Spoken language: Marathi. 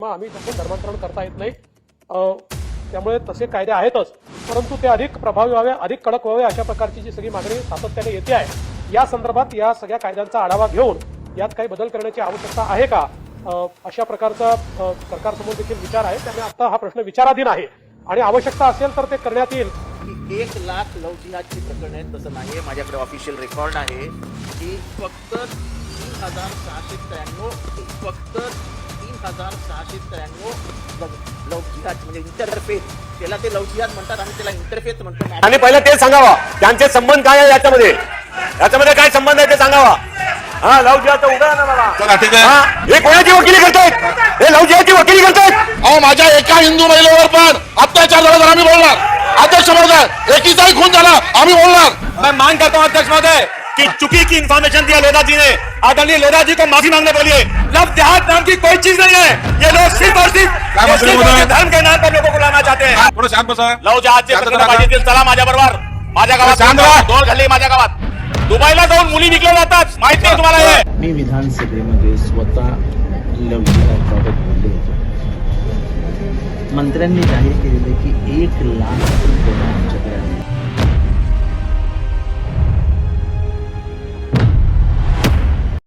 मग आम्ही तसं धर्मांतरण करता येत नाही. त्यामुळे तसे कायदे आहेतच. परंतु ते अधिक प्रभावी व्हावे अधिक कडक व्हावे अशा प्रकारची जी सगळी मागणी सातत्याने येते आहे. या संदर्भात या सगळ्या कायद्यांचा आढावा घेऊन यात काही बदल करण्याची आवश्यकता आहे का? अशा प्रकारचा सरकारसमोर देखील विचार आहे. त्यामुळे आता हा प्रश्न विचाराधीन आहे. आणि आवश्यकता असेल तर ते करण्यात येईल. की एक लाख लव जिहादची प्रकरण आहेत तसं नाही आहे माझ्याकडे ऑफिशियल रेकॉर्ड आहे की फक्त तीन हजार सहाशे त्र्याण्णव फक्त हजार सहाशे त्र्याण्णव. लव लव जिहाद म्हणजे इंटरफेस त्याला ते लव जिहाद म्हणतात आणि त्याला इंटरफेस म्हणतो. आणि पहिलं ते सांगावा. त्यांचे संबंध काय आहे याच्यामध्ये? याच्यामध्ये काय संबंध आहे ते सांगावा? हा लव जिहाचं उघडा ना मला चला ठीक आहे. हा, कोणाची वकिली करतायत? हे लव जिहाची वकिली करतायत? अहो माझ्या एका हिंदू महिलेवर पण अत्याचार झाला तर आम्ही बोलणार. अध्यक्ष महोदय एकीचाही खून झाला आम्ही बोलणार. मैं मांग करता हूं अध्यक्ष महोदय कि चुकी की इन्फॉर्मेशन दिया जी ने. आदरणीय लोधा जी को माफी मांगने बोलिए। लव जिहाद नाम की कोई चीज नहीं है। ये लोग सिर्फ और सिर्फ धर्म के नाम पर लोगों को लाना चाहते हैं। थोडं शांत बसा। लव. पाहिजे चला माझ्या बरोबर। माझ्या गावात. दोन घडले माझ्या गावात दुबईला जाऊन मुली विकल्या जातात माहिती आहे तुम्हाला हे मी विधानसभेमध्ये स्वतः लवचिकाबाबत बोललो होतो मंत्र्यांनी जाहीर केलेलं की एक लाख रुपया